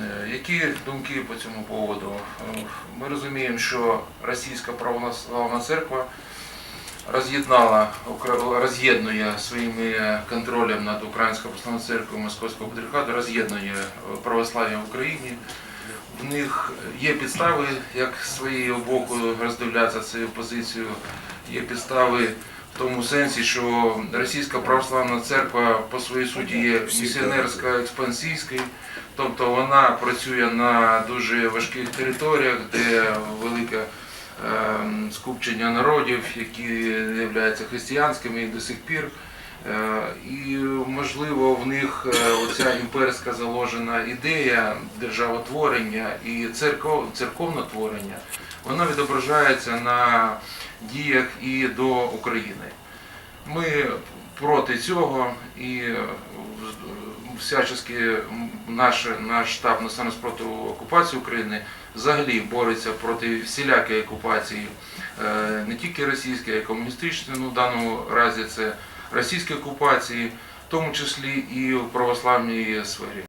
Е, Які думки по цьому поводу? Е, Ми розуміємо, що Російська православна церква роз'єднала, роз'єднує своїм е, контролем над Українською православною церквою Московського патріархату, роз'єднує православ'я в Україні. В них є підстави, як з своєї боку роздивлятися цю позицію. Є підстави в тому сенсі, що Російська православна церква по своїй суті є місіонерська експансійською, тобто вона працює на дуже важких територіях, де велике ем, скупчення народів, які являються християнськими і до сих пір. Е, І можливо в них е, оця імперська заложена ідея державотворення і церков, церковнотворення, вона відображається на діях і до України. Ми проти цього і е, всячески наш, наш штаб національного спротиву окупації України взагалі бореться проти всілякої окупації, е, не тільки російської, а й комуністичної, ну в даному разі це російської окупації, в тому числі і в православній сфері.